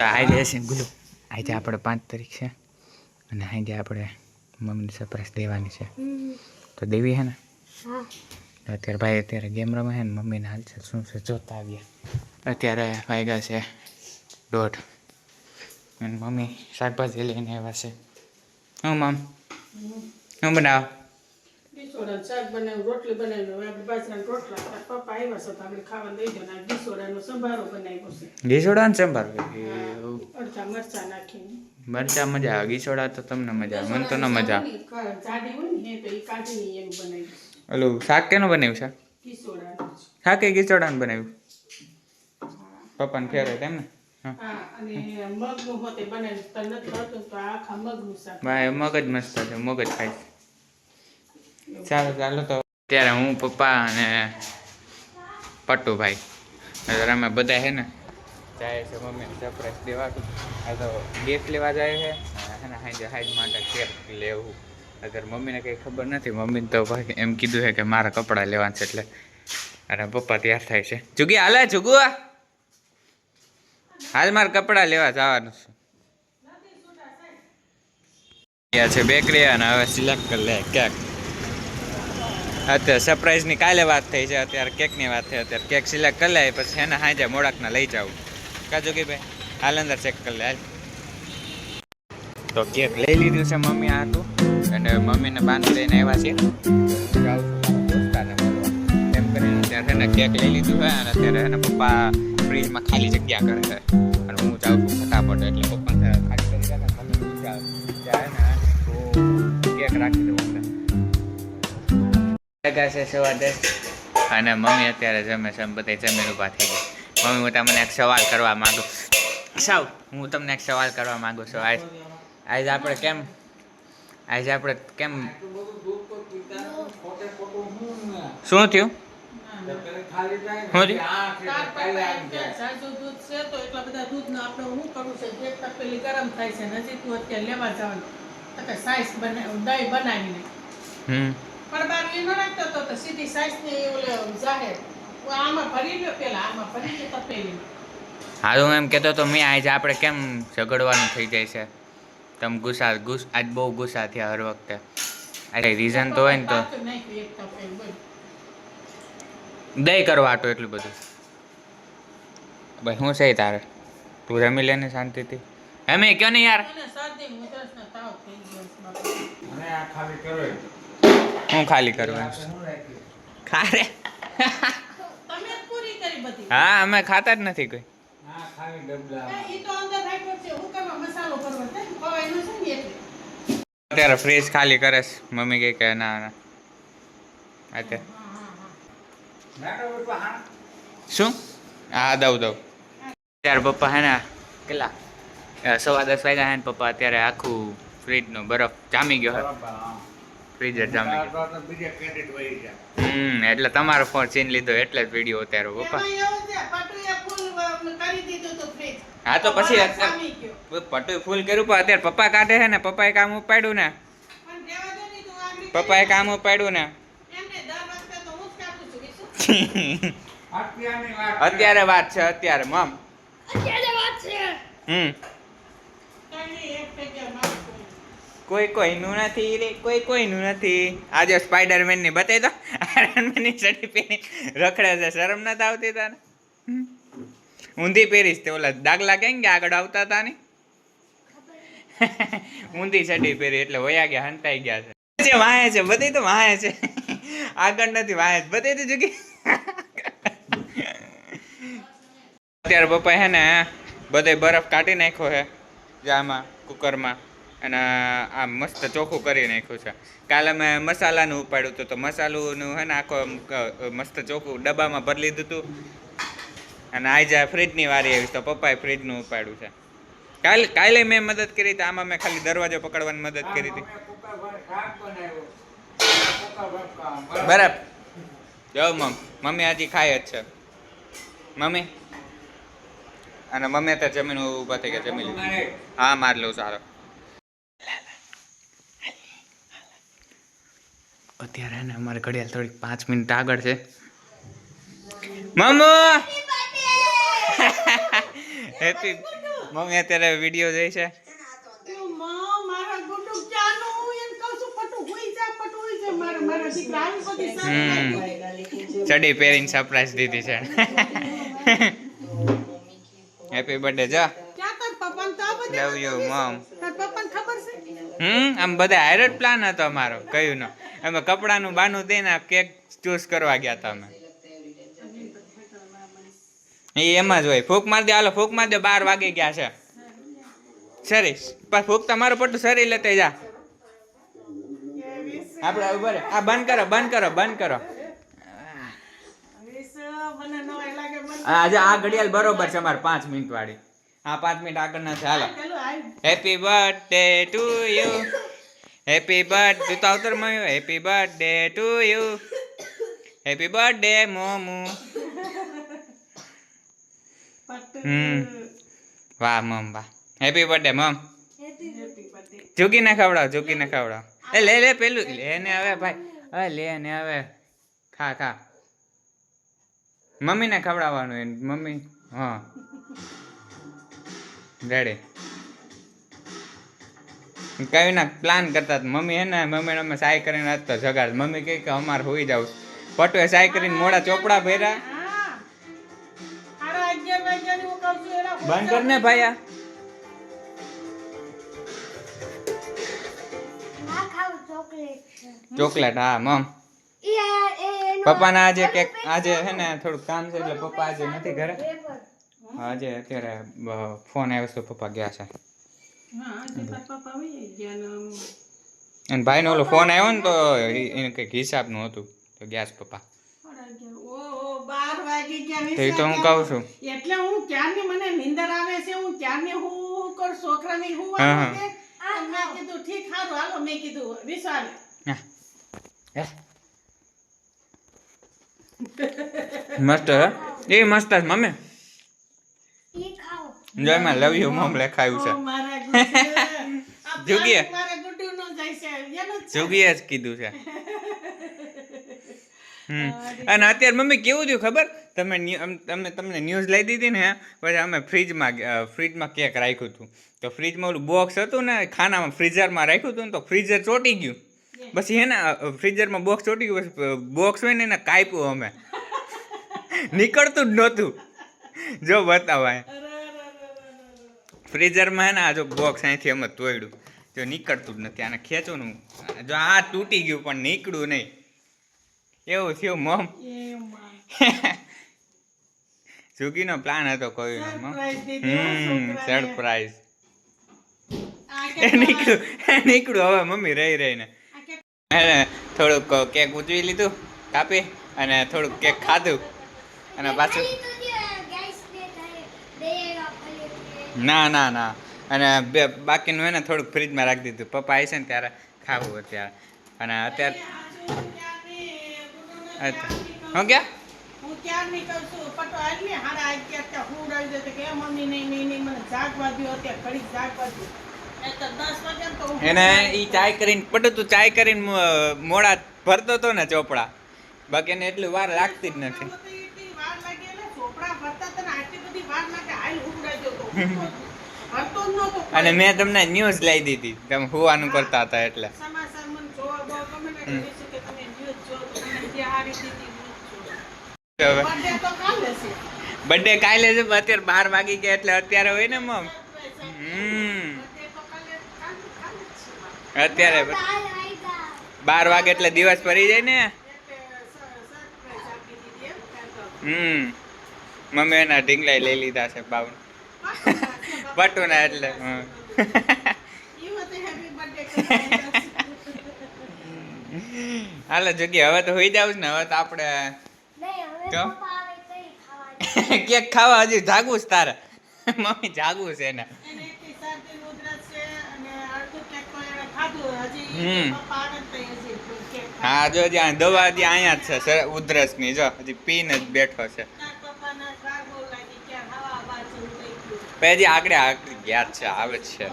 આજે છે ગુલુ. આજે આપણે પાંચ તારીખ છે. અને આજે આપણે મમ્મીને સરપ્રાઈઝ દેવાની છે. તો દેવી હે ને? અત્યારે ભાઈ અત્યારે ગેમ રમે છે ને મમ્મીને હાલ શું છે? જોતા આવ્યા અત્યારે વાગ્યા છે દોઢ. અને મમ્મી શાકભાજી લઈને આવ્યા છે. હું મમ. હું બનાવ. ડીસોડા શાક બનાવ્યું રોટલી બનાવી આપણે બાજરાના રોટલા પપ્પા આવ્યા છે તો આપણે ખાવાનું દઈ દો ને ડીસોડાનો સંભારો બનાવ્યો છે. અડધા મરચા નાખીને. મરચા મજા આવે ગીસોડા તો તમને મજા આવે મને તો ન મજા આવે હોય ઓલું શાક કેનું બનાવ્યું શાક? શાક એ ગીસોડાનું બનાવ્યું? પપ્પાને ફેવરેટ એમ ને હા. હા અને મગનું હોતે બનાવ્યું તને નથી ભાવતું ને આખા મગનું મગ જ મસ્ત છે મગજ ખાઈશ ચાલો ચાલો તો. અત્યારે હું, પપ્પા અને પટ્ટુભાઈ. અમે બધા હે ને જાય છે મમ્મીને સરપ્રાઈઝ દેવાનું આ તો ગેસ લેવા જાય છે. અને હાઈજે હાઈજ માટે કેક લેવું. અત્યારે મમ્મીને કંઈ ખબર નથી, મમ્મીને તો ભાઈ એમ કીધું છે કે મારા કપડાં લેવાના છે એટલે અને પપ્પા તૈયાર થાય છે. જુગી, હાલે, જુગુ હાલ મારે કપડાં લેવા જવાનું છે. છે બેકરી અને હવે સિલેક્ટ કરી લે કેક અત્યારે સરપ્રાઈઝની કાલે વાત થઈ છે, અત્યારે કેકની વાત થઈ, અત્યારે કેક સિલેક્ટ કરી લે, પછી એને હાજે મોડાકના લઈ જાવ કાજુ કે ભાઈ હાલ અંદર ચેક કરી લે તો કેક લઈ લીધું છે મમ્મી આ હતું અને મમ્મીને બાંધ લઈને આવ્યા છે. જાઉં. એમ કરીને અત્યારે એને કેક લઈ લીધું છે, અને અત્યારે એને પપ્પા ફ્રીજમાં ખાલી જગ્યા કરે છે. અને હું જાઉં છું ફટાફટ, એટલે પપ્પા ખાલી કરી દે ને મમ્મી જાય ને તો કેક રાખી છે સવા દસ. અને મમ્મી અત્યારે જમે છે બધા જમીન ઊભા થઈ ગયા. મમ્મી હું તમને એક સવાલ કરવા માંગુ. સાવ હું તમને એક સવાલ કરવા માંગુ છું. આજ આજે આપણે કેમ આજે આપણે કેમ શું થયું? શું થયું? તાર પપ્પા એમ કે ઝાઝું દૂધ છે તો એટલા બધા દૂધનું આપણે શું કરવું છે એક તપેલી ગરમ થાય છે ને હજી તું અત્યારે લેવા જવાનું તો કે સાઈઝ બનાવી દહીં બનાવીને હમ પણ બાર એ ન રાખતો તો તો સીધી સાઈઝ ઓલે જાહેર. હું આમાં ભરી લ્યો પેલા આમાં ભરી લ્યો તપેલી. હા તો હું એમ કહેતો તો મેં આજે આપણે કેમ ઝઘડવાનું થઈ જાય છે? તમે ગુસ્સા ગુસ આજ બહુ ગુસ્સા થયા હર વખતે. અરે રીઝન તો હોય ને તો. દઈ કરવા આટો એટલું બધું. ભાઈ શું છે તારે? તું રમી લે ને શાંતિથી. એમ કયો ને યાર? અને ઉધરસ ને તાવ થઈ ગયો છે. આ ખાલી કરો એ. હું ખાલી કરવાનું ખારે? તમે જ પૂરી કરી બધી. હા અમે ખાતા જ નથી કોઈ. આ ખાલી ડબલા એ તો અંદર રાખ્યો છે હું કરવા મસાલો કરવા છે ખવાય ન છે ને એટલે. અત્યારે ફ્રીજ ખાલી કરે છે. મમ્મી કહે કે ના ના. અત્યારે. શું? હા દઉં દઉં. ત્યારે પપ્પા હે ને કેટલા? સવા દસ વાગ્યા હે ને પપ્પા અત્યારે આખું ફ્રીજનો બરફ જામી ગયો. ફ્રીજ જામી આ ગયો. તો બીજે credit વહી જાય. હમ એટલે તમારો ફોન ચીન લીધો એટલે જ વીડિયો ઉતારો પપ્પા. હા તો પછી પટુ ફૂલ કર્યું પણ અત્યારે પપ્પા કાઢે છે ને પપ્પાએ કામ ઉપાડ્યું ને. પપ્પાએ કામ ઉપાડ્યું ને. અત્યારે વાત છે અત્યારે મમ. હમ કઈ નહીં, એક જગ્યાએ મારું કોઈ. કોઈ કોઈનું નથી, રે, કોઈ કોઈનું નથી. આજે સ્પાઈડરમેનની બતાવી દો. આયરનમેનની ચડી પહેરી. રખડે છે. શરમ નથી આવતી તને? ઊંધી પહેરીશ તે ઓલા દાગલા કેમ કે આગળ આવતા હતા ને? ઊંધી ચડી પહેરી એટલે વયા ગયા, હંતાઈ ગયા છે. જે વાહે છે, બધી તો વાહે છે. આગળ નથી વાહે બધી તો જુકી અત્યારે પપ્પા હે ને, બધે બરફ કાઢી નાખ્યો છે જામાં, કુકરમાં. અને આ મસ્ત ચોખ્ખું કરી નાખ્યું છે. કાલે મેં મસાલાનું ઉપાડ્યું હતું તો મસાલુનું હે ને આખો મસ્ત ચોખ્ખું ડબ્બામાં ભરી લીધું હતું. અને આજે ફ્રીજની વારી આવી તો પપ્પાએ ફ્રીજનું ઉપાડ્યું છે. કાલે કાલે મેં મદદ કરી હતી આમાં મેં ખાલી દરવાજો પકડવાની મદદ કરી હતી. બરાબર. જો મમ મમ્મી હજી ખાય જ છે. મમ્મી? અને મમ્મી તો જમીન ઊભા થઈ ગયા જમી લીધું. હા માર લઉં સારો. અત્યારે ને અમારે ઘડિયાળ થોડીક પાંચ મિનિટ આગળ છે. મામો! હેપી મમ્મી અત્યારે વીડિયો જોઈ છે. ચડી પહેરીને સરપ્રાઈઝ દીધી છે. હેપી બર્થડે જો. લવ યુ મોમ હમ આમ બધા હારે પ્લાન હતો અમારો કયું નો. અમે કપડાનું બાનું દઈને કેક ચૂઝ કરવા ગયા હતા અમે. એ એમાં જ હોય. ફૂક માર દે, હાલો, ફૂક માર દે, બાર વાગી ગયા છે. સરી, પણ ફૂક તમારું પટ્ટું સરી લેતે જા. આપણે ઊભા આ બંધ કરો બંધ કરો બંધ કરો. આજે આ ઘડિયાળ બરોબર છે અમારે પાંચ મિનિટ વાળી હા પાંચ મિનિટ આગળના છે, હાલો. Happy birthday to you happy birth તું તો અવતર મયો happy birthday to you happy birthday મોમુ હમ. વાહ મમ વાહ હેપી બર્થડે મમ. ઝૂકીને ખવડાવ ઝૂકીને ખવડાવ એ લે લે પેલું લે ને હવે ભાઈ હવે લે ને હવે ખા ખા મમ્મીને ખવડાવવાનું મમ્મી હા રેડી કયું ના પ્લાન કરતા હતા. મમ્મી હે ને મમ્મી અમે સાય કરીને આજ તો જગાડ. મમ્મી કહે કે અમારે હોઈ જાવ. પટુએ સાય કરીને મોડા ચોપડા ભર્યા. બંધ કર ને ભાઈ આ ચોકલેટ હા મમ. પપ્પાના આજે કેક આજે હે ને થોડું કામ છે એટલે પપ્પા આજે નથી ઘરે. આજે અત્યારે ફોન આવ્યો છે પપ્પા ગયા છે. અને ભાઈનો ઓલો ફોન આવ્યો ને તો એને કંઈક હિસાબનું હતું તો પપ્પા. એ હું કહું છું. એટલે હું ક્યારની મને નીંદર આવે છે હું ક્યારની હું કર છોકરાની હું મેં કીધું ઠીક હારું હાલો. મેં કીધું વિશાલ મસ્ત એ મસ્ત મમ્મી? ખાઓ. જો એમાં લવ યુ મોમ લખાયું છે. જોગીએ. જોગીએ જ કીધું છે. અને અત્યારે મમ્મી કેવું થયું ખબર? તમે તમે તમને ન્યૂઝ લઈ દીધી ને પછી અમે ફ્રીજમાં ફ્રીજમાં કેક રાખ્યું હતું. તો ફ્રીજમાં ઓલું બોક્સ હતું ને ખાનામાં ફ્રીઝરમાં રાખ્યું હતું ને તો ફ્રીઝર ચોટી ગયું. પછી હે ને ફ્રીઝરમાં બોક્સ ચોટી ગયું પછી બોક્સ હોય ને એને કાપ્યું અમે. નીકળતું જ નહોતું. જો બતાવાય અરે, અરે, અરે, અરે, અરે. ફ્રીઝરમાં હે ને આ જો બોક્સ અહીંથી અમે તોડ્યું જો નીકળતું જ નથી. આને ખેંચો ને જો આ તૂટી ગયું પણ નીકળ્યું નહીં. એવું થયું મમ. એ પ્લાન હતો કોઈ હમ. સરપ્રાઈઝ નીકળ્યું નીકળ્યું. હવે મમ્મી રહી રહીને. આ થોડુંક કેક ઉજવી લીધું કાપી અને થોડુંક કેક ખાધું. અને પાછું ખાલી તો જે ગેસને થાય, બે એવા પ્લેટ છે. ના ના ના. અને બે બાકીનું એને થોડુંક ફ્રીજમાં રાખી દીધું. પપ્પા આવી છે ને ત્યારે ખાવું અત્યારે. અને અત્યારે હું ક્યાં? એને ઈ ચાય કરીને પટુ તું ચાય કરીને મોડા ભરતો હતો ને ચોપડા. બાકી એને એટલી વાર લાગતી જ નથી તો એટલી વાર લાગે એટલે ચોપડા ભરતા હતા ને આટલી બધી વાર લાગે હાલ હું ઉડાવી દો તો હું તો ભરતો જ નહોતો કોઈ. અને મેં તમને ન્યૂઝ લઈ દીધી. તમે હોવાનું કરતા હતા એટલે. બર્થડે કાલે છે. અત્યારે બાર વાગી ગયા એટલે અત્યારે હોય ને મમ. હમ. અત્યારે બાર વાગે એટલે દિવસ ફરી જાય ને. હમ. મમ્મી એના ઢીંગલાઈ લઈ લીધા છે બાવન. પટુના એટલે હાલો જગ્યા હવે તો હોઈ જાવ ને હવે તો આપણે. કેક ખાવા હજી જાગવું છે તારે? મમ્મી જાગવું છે એને. ઉધરસ હજી હજી હા જો જ્યાં દવા હજી અહીંયા જ છે સર ઉધરસની જો હજી પીને જ બેઠો છે તાર પપ્પાના કાર બહુ લાગી ક્યાં હવા બાર શરૂ થઈ ગયું પછી હજી આગળ આગળ ગયા છે આવે છે.